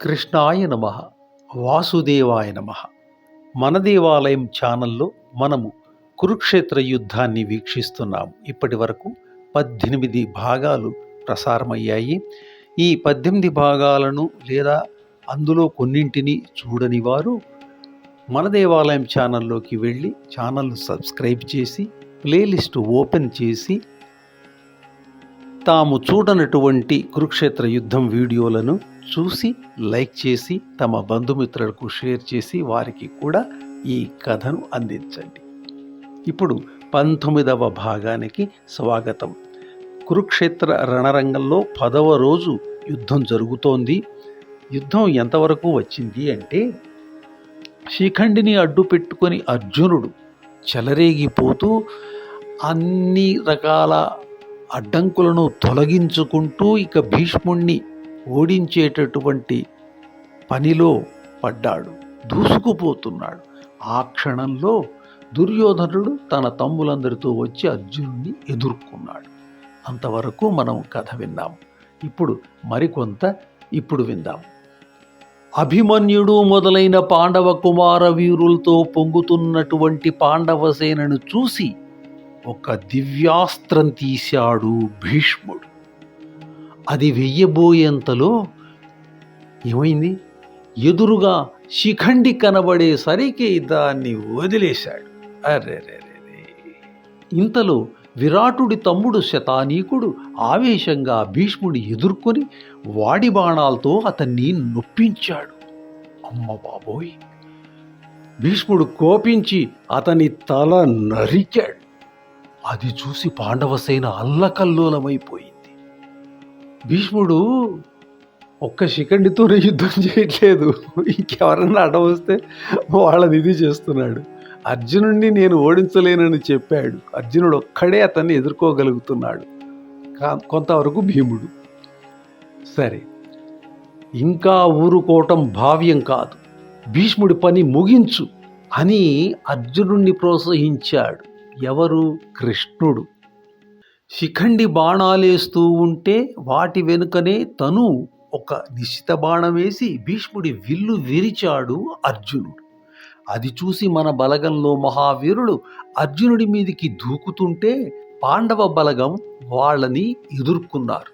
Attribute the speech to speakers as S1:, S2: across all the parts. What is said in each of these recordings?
S1: కృష్ణాయ నమ వాసుదేవాయ నమ. మన దేవాలయం ఛానల్లో మనము కురుక్షేత్ర యుద్ధాన్ని వీక్షిస్తున్నాము ఇప్పటి వరకు పద్దెనిమిది భాగాలు ప్రసారమయ్యాయి. ఈ పద్దెనిమిది భాగాలను లేదా అందులో కొన్నింటిని చూడని వారు మన దేవాలయం ఛానల్లోకి వెళ్ళి ఛానల్ను సబ్స్క్రైబ్ చేసి ప్లేలిస్ట్ ఓపెన్ చేసి తాము చూడనటువంటి కురుక్షేత్ర యుద్ధం వీడియోలను చూసి లైక్ చేసి తమ బంధుమిత్రులకు షేర్ చేసి వారికి కూడా ఈ కథను అందించండి. ఇప్పుడు పంతొమ్మిదవ భాగానికి స్వాగతం. కురుక్షేత్ర రణరంగంలో పదవ రోజు యుద్ధం జరుగుతోంది. యుద్ధం ఎంతవరకు వచ్చింది అంటే శిఖండిని అడ్డు పెట్టుకొని అర్జునుడు చెలరేగిపోతూ అన్ని రకాల అడ్డంకులను తొలగించుకుంటూ ఇక భీష్ముణ్ణి ఓడించేటటువంటి పనిలో పడ్డాడు. దూసుకుపోతున్నాడు. ఆ క్షణంలో దుర్యోధనుడు తన తమ్ములందరితో వచ్చి అర్జునుడిని ఎదుర్కొన్నాడు. అంతవరకు మనం కథ విన్నాం. ఇప్పుడు మరికొంత ఇప్పుడు విందాం. అభిమన్యుడు మొదలైన పాండవ కుమార వీరులతో పొంగుతున్నటువంటి పాండవ సేనను చూసి ఒక దివ్యాస్త్రం తీశాడు భీష్ముడు. అది వెయ్యబోయేంతలో ఏమైంది? ఎదురుగా శిఖండి కనబడేసరికి దాన్ని వదిలేశాడు. అరే ఇంతలో విరాటుడి తమ్ముడు శతానీకుడు ఆవేశంగా భీష్ముడి ఎదుర్కొని వాడి బాణాలతో అతన్ని నొప్పించాడు. అమ్మ బాబోయ్! భీష్ముడు కోపించి అతని తల నరికాడు. అది చూసి పాండవసేన అల్లకల్లోలమైపోయి అల్లకల్లోలమైపోయింది భీష్ముడు ఒక్క శిఖండితోనే యుద్ధం చేయట్లేదు. ఇంకెవరన్నా అడవస్తే వాళ్ళని ఇది చేస్తున్నాడు. అర్జునుడిని నేను ఓడించలేనని చెప్పాడు. అర్జునుడు ఒక్కడే అతన్ని ఎదుర్కోగలుగుతున్నాడు. కా- కొంతవరకు భీముడు. సరే. ఇంకా ఊరుకోవటం భావ్యం కాదు. భీష్ముడి పని ముగించు అని అర్జునుడిని ప్రోత్సహించాడు. ఎవరు? కృష్ణుడు. శిఖండి బాణాలేస్తూ ఉంటే వాటి వెనుకనే తను ఒక నిశ్చిత బాణం వేసి భీష్ముడి విల్లు విరిచాడు అర్జునుడు. అది చూసి మన బలగంలో మహావీరుడు అర్జునుడి మీదికి దూకుతుంటే పాండవ బలగం వాళ్ళని ఎదుర్కొన్నారు.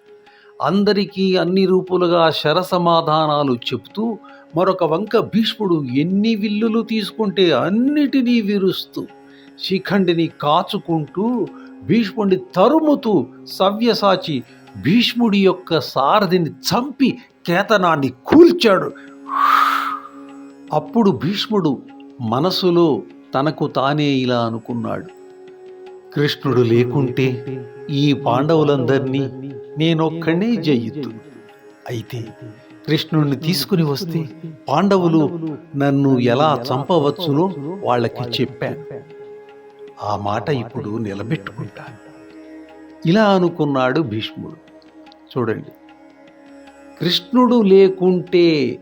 S1: అందరికీ అన్ని రూపులుగా శరసమాధానాలు చెబుతూ మరొక వంక భీష్ముడు ఎన్ని విల్లులు తీసుకుంటే అన్నిటినీ విరుస్తూ శిఖండిని కాచుకుంటూ భీష్ముడిని తరుముతూ సవ్యసాచి భీష్ముడి యొక్క సారథిని చంపి కేతనాన్ని కూల్చాడు. అప్పుడు భీష్ముడు మనసులో తనకు తానే ఇలా అనుకున్నాడు. కృష్ణుడు లేకుంటే ఈ పాండవులందరినీ నేనొక్కడే జయిద్దు అయితే కృష్ణుడిని తీసుకుని వస్తే పాండవులు నన్ను ఎలా చంపవచ్చునో వాళ్ళకి చెప్పాను. ఆ మాట ఇప్పుడు నిలబెట్టుకుంటాను ఇలా అనుకున్నాడు భీష్ముడు. చూడండి కృష్ణుడు లేకుంటే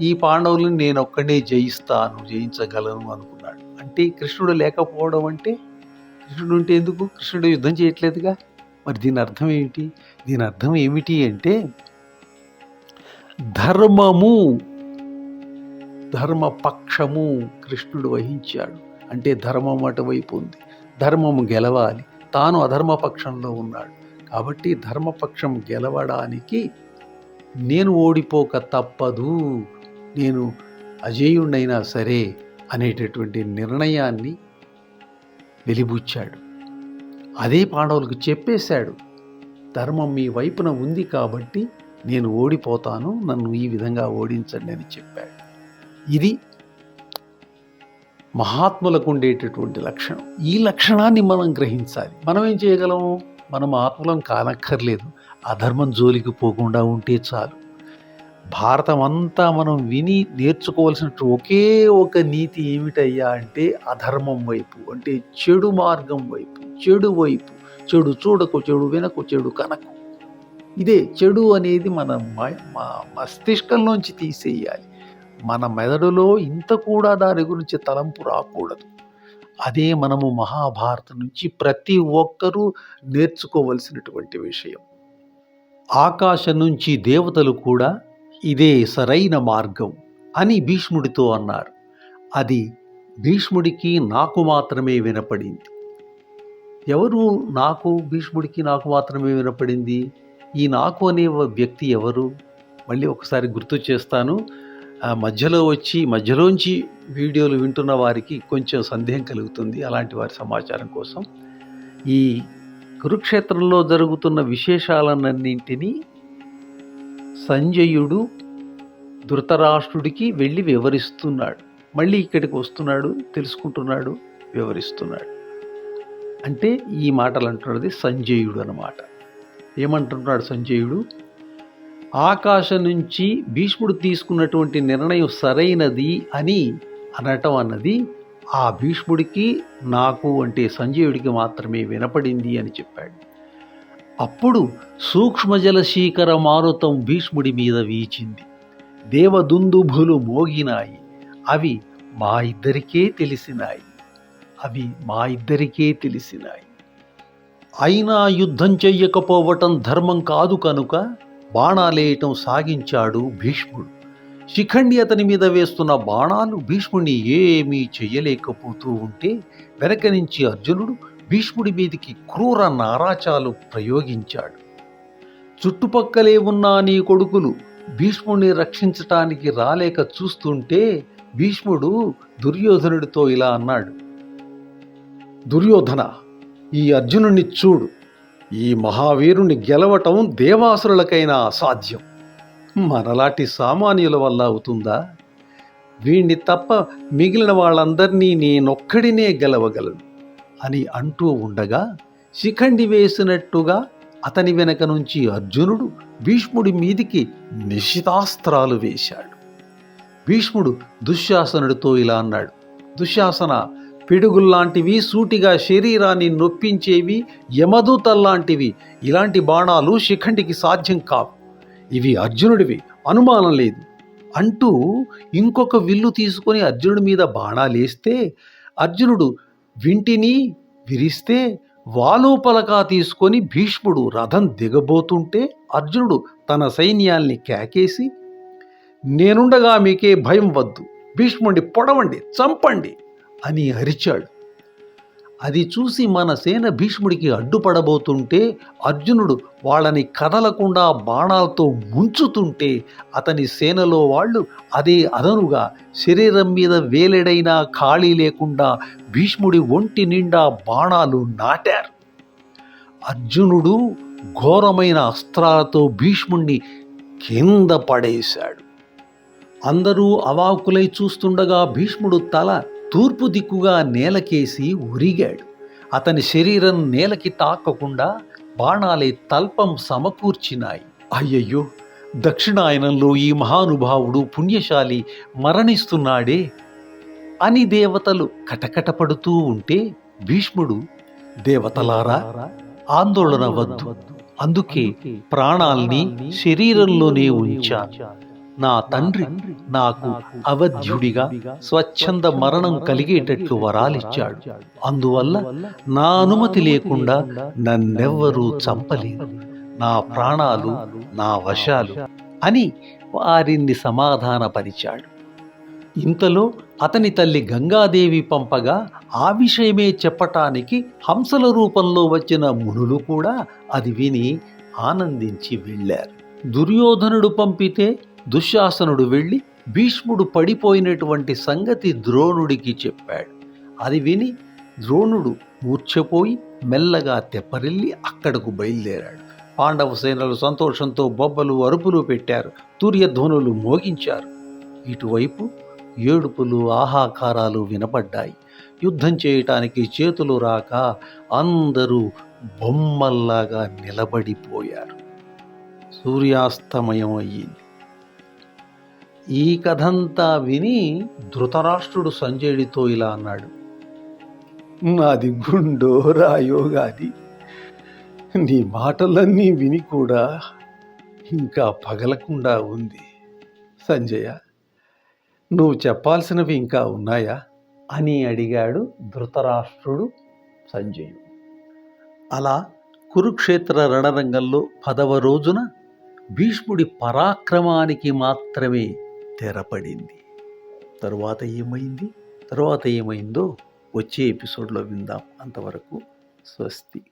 S1: ఈ పాండవులను నేను ఒక్కడే జయిస్తాను జయించగలను అనుకున్నాడు. అంటే కృష్ణుడు లేకపోవడం అంటే కృష్ణుడు ఉంటే ఎందుకు? కృష్ణుడు యుద్ధం చేయట్లేదుగా? మరి దీని అర్థం ఏమిటి? దీని అర్థం ఏమిటి అంటే ధర్మము ధర్మపక్షము కృష్ణుడు వహించాడు. అంటే ధర్మం అటువైపు ఉంది. ధర్మము గెలవాలి. తాను అధర్మపక్షంలో ఉన్నాడు. కాబట్టి ధర్మపక్షం గెలవడానికి నేను ఓడిపోక తప్పదు. నేను అజేయుణ్ణైనా సరే అనేటటువంటి నిర్ణయాన్ని వెలిబుచ్చాడు. అదే పాండవులకు చెప్పేశాడు. ధర్మం మీ వైపున ఉంది కాబట్టి నేను ఓడిపోతాను. నన్ను ఈ విధంగా ఓడించండి అని చెప్పాడు. ఇది మహాత్ములకు ఉండేటటువంటి లక్షణం. ఈ లక్షణాన్ని మనం గ్రహించాలి. మనం ఏం చేయగలము మనం ఆత్మలం కానక్కర్లేదు. అధర్మం జోలికి పోకుండా ఉంటే చాలు. భారతం అంతా మనం విని నేర్చుకోవాల్సిన ఒకే ఒక నీతి ఏమిటయ్యా అంటే అధర్మం వైపు. అంటే చెడు మార్గం వైపు. చెడు వైపు. చెడు చూడకు చెడు వినకు చెడు కనకు. ఇదే చెడు అనేది మన మస్తిష్కంలోంచి తీసేయాలి. మన మెదడులో ఇంత కూడా దాని గురించి తలంపు రాకూడదు. అదే మనము మహాభారతం నుంచి ప్రతి ఒక్కరూ నేర్చుకోవలసినటువంటి విషయం. ఆకాశం నుంచి దేవతలు కూడా ఇదే సరైన మార్గం అని భీష్ముడితో అన్నారు. అది భీష్ముడికి నాకు మాత్రమే వినపడింది. ఎవరు నాకు భీష్ముడికి నాకు మాత్రమే వినపడింది? ఈ నాకు అనే వ్యక్తి ఎవరు? మళ్ళీ ఒకసారి గుర్తు చేస్తాను. ఆ మధ్యలో వచ్చి మధ్యలోంచి వీడియోలు వింటున్న వారికి కొంచెం సందేహం కలుగుతుంది అలాంటి వారి సమాచారం కోసం. ఈ కురుక్షేత్రంలో జరుగుతున్న విశేషాలన్నింటినీ సంజయుడు ధృతరాష్ట్రుడికి వెళ్ళి వివరిస్తున్నాడు. మళ్ళీ ఇక్కడికి వస్తున్నాడు తెలుసుకుంటున్నాడు వివరిస్తున్నాడు. అంటే ఈ మాటలు అంటున్నది సంజయుడు అన్నమాట. ఏమంటున్నాడు సంజయుడు? ఆకాశం నుంచి భీష్ముడు తీసుకున్నటువంటి నిర్ణయం సరైనది అని అనటం అన్నది ఆ భీష్ముడికి నాకు అంటే సంజయుడికి మాత్రమే వినపడింది అని చెప్పాడు. అప్పుడు సూక్ష్మజల శీకర మారుతం భీష్ముడి మీద వీచింది. దేవదుందుభులు మోగినాయి. అవి మా ఇద్దరికే తెలిసినాయి. అవి మా ఇద్దరికే తెలిసినాయి. అయినా యుద్ధం చెయ్యకపోవటం ధర్మం కాదు కనుక బాణాలేయటం సాగించాడు భీష్ముడు. శిఖండి అతని మీద వేస్తున్న బాణాలు భీష్ముడిని ఏమీ చెయ్యలేకపోతూ ఉంటే వెనక నుంచి అర్జునుడు భీష్ముడి మీదికి క్రూర నారాచాలు ప్రయోగించాడు. చుట్టుపక్కలే ఉన్న నీ కొడుకులు భీష్ముడిని రక్షించటానికి రాలేక చూస్తుంటే భీష్ముడు దుర్యోధనుడితో ఇలా అన్నాడు. దుర్యోధన ఈ అర్జునుడిని చూడు. ఈ మహావీరుణ్ణి గెలవటం దేవాసురులకైనా అసాధ్యం మనలాంటి సామాన్యుల వల్ల అవుతుందా? వీణ్ణి తప్ప మిగిలిన వాళ్ళందరినీ నేనొక్కడినే గెలవగలను అని అంటూ ఉండగా శిఖండి వేసినట్టుగా అతని వెనక నుంచి అర్జునుడు భీష్ముడి మీదికి నిశితాస్త్రాలు వేశాడు. భీష్ముడు దుశ్శాసనుడితో ఇలా అన్నాడు దుశ్శాసన పిడుగుల్లాంటివి సూటిగా శరీరాన్ని నొప్పించేవి యమదూతల్లాంటివి. ఇలాంటి బాణాలు శిఖండికి సాధ్యం కావు. ఇవి అర్జునుడివి అనుమానం లేదు. అంటూ ఇంకొక విల్లు తీసుకొని అర్జునుడి మీద బాణాలేస్తే అర్జునుడు వింటిని విరిస్తే వాలోపలకా తీసుకొని భీష్ముడు రథం దిగబోతుంటే అర్జునుడు తన సైన్యాల్ని కేకేసి నేనుండగా మీకే భయం వద్దు. భీష్ముడిని పొడవండి చంపండి. అని అరిచాడు అది చూసి మన సేన భీష్ముడికి అడ్డుపడబోతుంటే అర్జునుడు వాళ్ళని కదలకుండా బాణాలతో ముంచుతుంటే అతని సేనలో వాళ్ళు అదే అదనుగా శరీరం మీద వేలెడైనా ఖాళీ లేకుండా భీష్ముడి ఒంటి నిండా బాణాలు నాటారు. అర్జునుడు ఘోరమైన అస్త్రాలతో భీష్ముణ్ణి కింద పడేశాడు. అందరూ అవాకులై చూస్తుండగా భీష్ముడు తల తూర్పు దిక్కుగా నేలకేసి ఉరిగాడు. అతని శరీరం నేలకి తాకకుండా బాణాలే తల్పం సమకూర్చినాయి. అయ్యయ్యో! దక్షిణాయనంలో ఈ మహానుభావుడు పుణ్యశాలి మరణిస్తున్నాడే అని దేవతలు కటకటపడుతూ ఉంటే భీష్ముడు దేవతలారా ఆందోళన వద్దు. అందుకే ప్రాణాల్ని శరీరంలోనే ఉంచాను. నా తండ్రి నాకు అవధ్యుడిగా స్వచ్ఛంద మరణం కలిగేటట్లు వరాలిచ్చాడు. అందువల్ల నా అనుమతి లేకుండా నన్నెవ్వరూ చంపలేదు. నా ప్రాణాలు నా వశాలు అని వారిని సమాధానపరిచాడు. ఇంతలో అతని తల్లి గంగాదేవి పంపగా ఆ విషయమే చెప్పటానికి హంసల రూపంలో వచ్చిన మునులు కూడా అది విని ఆనందించి వెళ్ళారు. దుర్యోధనుడు పంపితే దుశ్శాసనుడు వెళ్ళి భీష్ముడు పడిపోయినటువంటి సంగతి ద్రోణుడికి చెప్పాడు. అది విని ద్రోణుడు మూర్ఛపోయి మెల్లగా తెప్పరిల్లి అక్కడకు బయలుదేరాడు. పాండవ సేనలు సంతోషంతో బొబ్బలు అరుపులు పెట్టారు. తూర్యధ్వనులు మోగించారు. ఇటువైపు ఏడుపులు ఆహాకారాలు వినపడ్డాయి. యుద్ధం చేయటానికి చేతులు రాక అందరూ బొమ్మల్లాగా నిలబడిపోయారు. సూర్యాస్తమయం అయ్యింది. ఈ కథంతా విని ధృతరాష్ట్రుడు సంజయుడితో ఇలా అన్నాడు. నాది గుండో రాయో గాని నీ మాటలన్నీ విని కూడా ఇంకా పగలకుండా ఉంది. సంజయ నువ్వు చెప్పాల్సినవి ఇంకా ఉన్నాయా? అని అడిగాడు ధృతరాష్ట్రుడు సంజయుడు. అలా కురుక్షేత్ర రణరంగంలో పదవ రోజున భీష్ముడి పరాక్రమానికి మాత్రమే తెరపడింది. తరువాత ఏమైంది? తర్వాత ఏమైందో వచ్చే ఎపిసోడ్లో విందాం. అంతవరకు స్వస్తి.